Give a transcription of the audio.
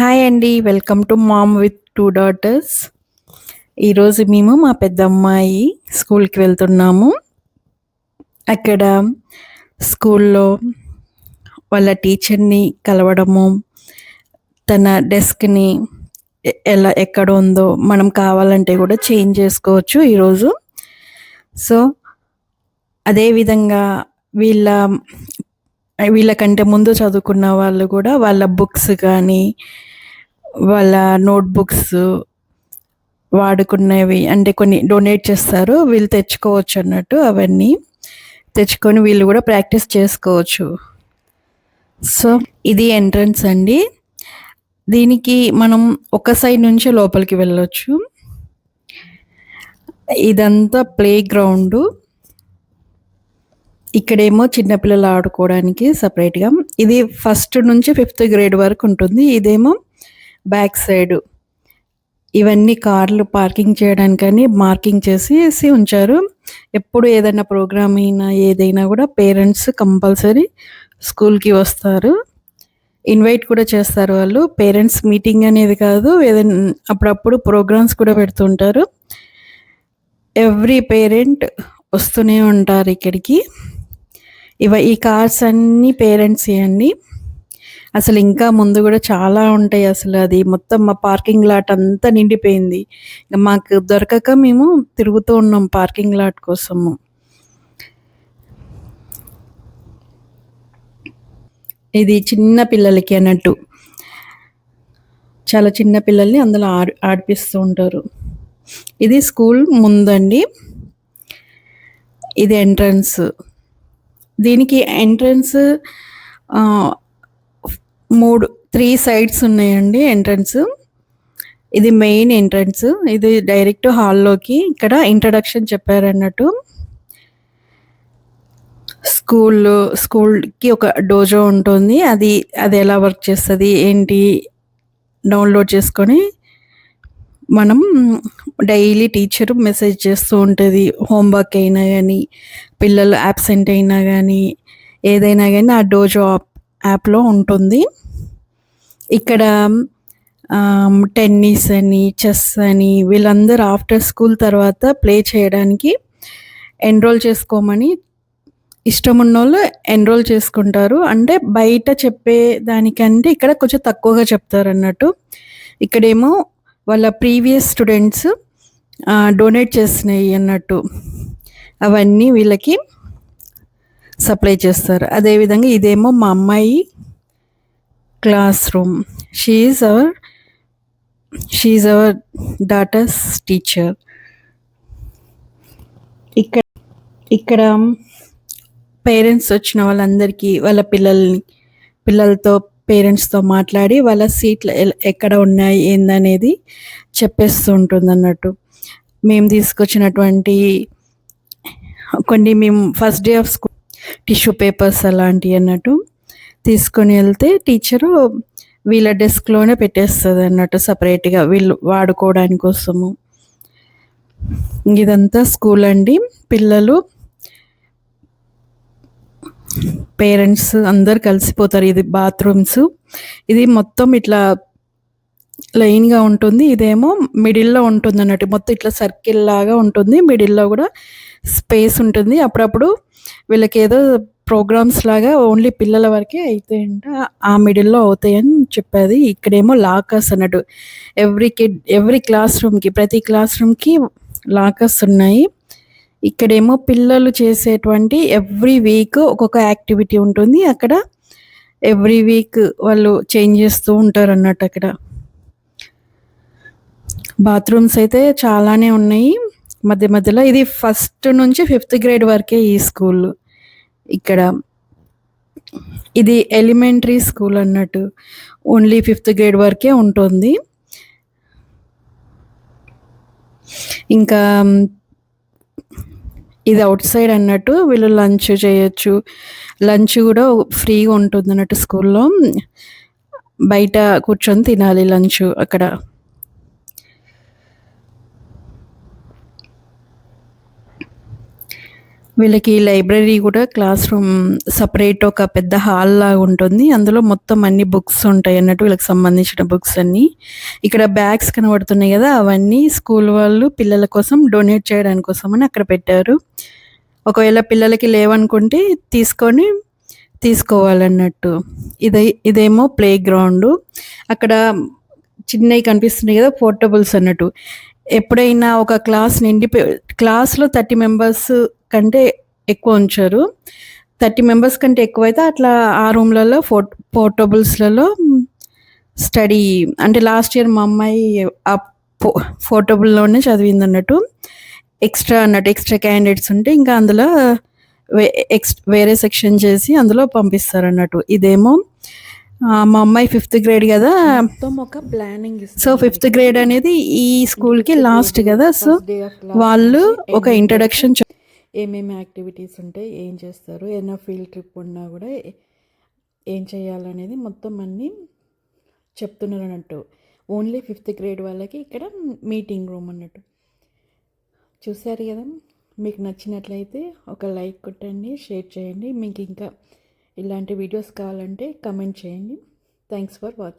Hi అండి welcome to mom with two daughters. ఈరోజు మేము మా పెద్ద అమ్మాయి స్కూల్కి వెళ్తున్నాము. అక్కడ స్కూల్లో వాళ్ళ టీచర్ని కలవడము తన డెస్క్ని ఎలా ఎక్కడ ఉందో మనం కావాలంటే కూడా చేంజ్ చేసుకోవచ్చు ఈరోజు. సో అదేవిధంగా వీళ్ళ వీళ్ళకంటే ముందు చదువుకున్న వాళ్ళు కూడా వాళ్ళ బుక్స్ కానీ వాళ్ళ నోట్బుక్స్ వాడుకునేవి అంటే కొన్ని డొనేట్ చేస్తారు. వీళ్ళు తెచ్చుకోవచ్చు అన్నట్టు అవన్నీ తెచ్చుకొని వీళ్ళు కూడా ప్రాక్టీస్ చేసుకోవచ్చు. సో ఇది ఎంట్రన్స్ అండి. దీనికి మనం ఒక సైడ్ నుంచి లోపలికి వెళ్ళొచ్చు. ఇదంతా ప్లే గ్రౌండ్ ఇక్కడేమో చిన్నపిల్లలు ఆడుకోవడానికి సపరేట్గా. ఇది ఫస్ట్ నుంచి ఫిఫ్త్ గ్రేడ్ వరకు ఉంటుంది. ఇదేమో బ్యాక్ సైడ్. ఇవన్నీ కార్లు పార్కింగ్ చేయడానికని మార్కింగ్ చేసేసి ఉంచారు. ఎప్పుడు ఏదైనా ప్రోగ్రామ్ అయినా ఏదైనా కూడా పేరెంట్స్ కంపల్సరీ స్కూల్కి వస్తారు. ఇన్వైట్ కూడా చేస్తారు వాళ్ళు. పేరెంట్స్ మీటింగ్ అనేది కాదు ఏదైనా అప్పుడప్పుడు ప్రోగ్రామ్స్ కూడా పెడుతుంటారు. ఎవ్రీ పేరెంట్ వస్తూనే ఉంటారు ఇక్కడికి. ఇవ ఈ కార్స్ అన్నీ పేరెంట్స్ అండి అసలు ఇంకా ముందు కూడా చాలా ఉంటాయి అసలు అది మొత్తం మా పార్కింగ్ లాట్ అంతా నిండిపోయింది. మాకు దొరకక మేము తిరుగుతూ ఉన్నాం పార్కింగ్ లాట్ కోసము. ఇది చిన్న పిల్లలకి అన్నట్టు. చాలా చిన్న పిల్లల్ని అందులో ఆడి ఆడిపిస్తూ ఉంటారు. ఇది స్కూల్ ముందండి. ఇది ఎంట్రన్స్. దీనికి ఎంట్రన్స్ మూడు త్రీ సైడ్స్ ఉన్నాయండి ఎంట్రన్స్. ఇది మెయిన్ ఎంట్రన్స్. ఇది డైరెక్ట్ హాల్లోకి ఇక్కడ ఇంట్రడక్షన్ చెప్పారన్నట్టు. స్కూల్ స్కూల్కి ఒక డోజో ఉంటుంది. అది అది ఎలా వర్క్ చేస్తుంది ఏంటి డౌన్లోడ్ చేసుకొని మనం డైలీ టీచర్ మెసేజ్ చేస్తూ ఉంటుంది. హోంవర్క్ అయినా కానీ పిల్లలు యాబ్సెంట్ అయినా కానీ ఏదైనా కానీ ఆ డోజో యాప్ యాప్లో ఉంటుంది. ఇక్కడ టెన్నిస్ అని చెస్ అని వీళ్ళందరూ ఆఫ్టర్ స్కూల్ తర్వాత ప్లే చేయడానికి ఎన్రోల్ చేసుకోమని ఇష్టం ఉన్నోళ్ళు ఎన్రోల్ చేసుకుంటారు. అంటే బయట చెప్పే దానికంటే ఇక్కడ కొంచెం తక్కువగా చెప్తారు అన్నట్టు ఇక్కడేమో వాళ్ళ ప్రీవియస్ స్టూడెంట్స్ డొనేట్ చేసినాయి అన్నట్టు. అవన్నీ వీళ్ళకి సప్లై చేస్తారు. అదేవిధంగా ఇదేమో మా అమ్మాయి class room she is our she is our daughter's teacher ఇక్కడ ఇక్కడ పేరెంట్స్ వచ్చిన వాళ్ళందరికీ వాళ్ళ పిల్లల్ని పిల్లలతో పేరెంట్స్తో మాట్లాడి వాళ్ళ సీట్లు ఎక్కడ ఉన్నాయి ఏందనేది చెప్పేస్తూ ఉంటుంది అన్నట్టు మేము తీసుకొచ్చినటువంటి కొన్ని మేము first day of school tissue papers అలాంటివి అన్నట్టు. తీసుకొని వెళ్తే టీచరు వీళ్ళ డెస్క్లోనే పెట్టేస్తుంది అన్నట్టు సపరేట్గా వీళ్ళు వాడుకోవడానికి కోసము ఇదంతా స్కూల్ అండి. పిల్లలు పేరెంట్స్ అందరు కలిసిపోతారు. ఇది బాత్రూమ్స్ ఇది మొత్తం ఇట్లా లైన్గా ఉంటుంది. ఇదేమో మిడిల్లో ఉంటుంది అన్నట్టు. మొత్తం ఇట్లా సర్కిల్ లాగా ఉంటుంది. మిడిల్లో కూడా స్పేస్ ఉంటుంది. అప్పుడప్పుడు వీళ్ళకి ఏదో ప్రోగ్రామ్స్ లాగా ఓన్లీ పిల్లల వరకే అయితే ఆ మిడిల్లో అవుతాయని చెప్పేది. ఇక్కడేమో లాకర్స్ అన్నట్టు. ఎవ్రీ కిడ్ ఎవ్రీ క్లాస్ రూమ్కి ప్రతి క్లాస్ రూమ్కి లాకర్స్ ఉన్నాయి. ఇక్కడేమో పిల్లలు చేసేటువంటి ఎవ్రీ వీక్ ఒక్కొక్క యాక్టివిటీ ఉంటుంది. అక్కడ ఎవ్రీ వీక్ వాళ్ళు చేంజ్ చేస్తూ ఉంటారు అన్నట్టు అక్కడ. బాత్రూమ్స్ అయితే చాలానే ఉన్నాయి. మధ్య మధ్యలో ఇది ఫస్ట్ నుంచి ఫిఫ్త్ గ్రేడ్ వరకే ఈ స్కూల్. ఇక్కడ ఇది ఎలిమెంటరీ స్కూల్ అన్నట్టు. ఓన్లీ ఫిఫ్త్ గ్రేడ్ వరకే ఉంటుంది. ఇంకా ఇది అవుట్ సైడ్ అన్నట్టు వీళ్ళు లంచ్ చేయొచ్చు. లంచ్ కూడా ఫ్రీగా ఉంటుంది అన్నట్టు స్కూల్లో బయట కూర్చొని తినాలి లంచ్ అక్కడ. వీళ్ళకి లైబ్రరీ కూడా క్లాస్ రూమ్ సపరేట్ ఒక పెద్ద హాల్ లాగా ఉంటుంది. అందులో మొత్తం అన్ని బుక్స్ ఉంటాయి అన్నట్టు వీళ్ళకి సంబంధించిన బుక్స్ అన్ని. ఇక్కడ బ్యాగ్స్ కనబడుతున్నాయి కదా అవన్నీ స్కూల్ వాళ్ళు పిల్లల కోసం డొనేట్ చేయడానికి కోసం అని అక్కడ పెట్టారు. ఒకవేళ పిల్లలకి లేవనుకుంటే తీసుకొని తీసుకోవాలన్నట్టు. ఇదే ఇదేమో ప్లే గ్రౌండ్ అక్కడ చిన్నవి కనిపిస్తున్నాయి కదా పోర్టబుల్స్ అన్నట్టు. ఎప్పుడైనా ఒక క్లాస్ నిండి క్లాస్లో థర్టీ మెంబర్స్ కంటే ఎక్కువ ఉంచారు. థర్టీ మెంబర్స్ కంటే ఎక్కువైతే అట్లా ఆ రూమ్లలో ఫో పోర్టబుల్స్లలో స్టడీ అంటే లాస్ట్ ఇయర్ మా అమ్మాయి ఆ పో పోర్టబుల్లోనే చదివింది అన్నట్టు. ఎక్స్ట్రా అన్నట్టు ఎక్స్ట్రా క్యాండిడేట్స్ ఉంటే ఇంకా అందులో ఎక్స్ వేరే సెక్షన్ చేసి అందులో పంపిస్తారు అన్నట్టు. ఇదేమో మా అమ్మాయి ఫిఫ్త్ గ్రేడ్ కదా. ఒక ప్లానింగ్ సో ఫిఫ్త్ గ్రేడ్ అనేది ఈ స్కూల్కి లాస్ట్ కదా. సో వాళ్ళు ఒక ఇంట్రడక్షన్ ఏమేమి యాక్టివిటీస్ ఉంటే ఏం చేస్తారు? ఏదైనా ఫీల్డ్ ట్రిప్ ఉన్నా కూడా ఏం చేయాలనేది మొత్తం అన్నీ చెప్తున్నారు అన్నట్టు. ఓన్లీ ఫిఫ్త్ గ్రేడ్ వాళ్ళకి ఇక్కడ మీటింగ్ రూమ్ అన్నట్టు. చూసారు కదా? మీకు నచ్చినట్లయితే ఒక లైక్ కొట్టండి షేర్ చేయండి. మీకు ఇంకా ఇలాంటి వీడియోస్ కావాలంటే కమెంట్ చేయండి. Thanks for watching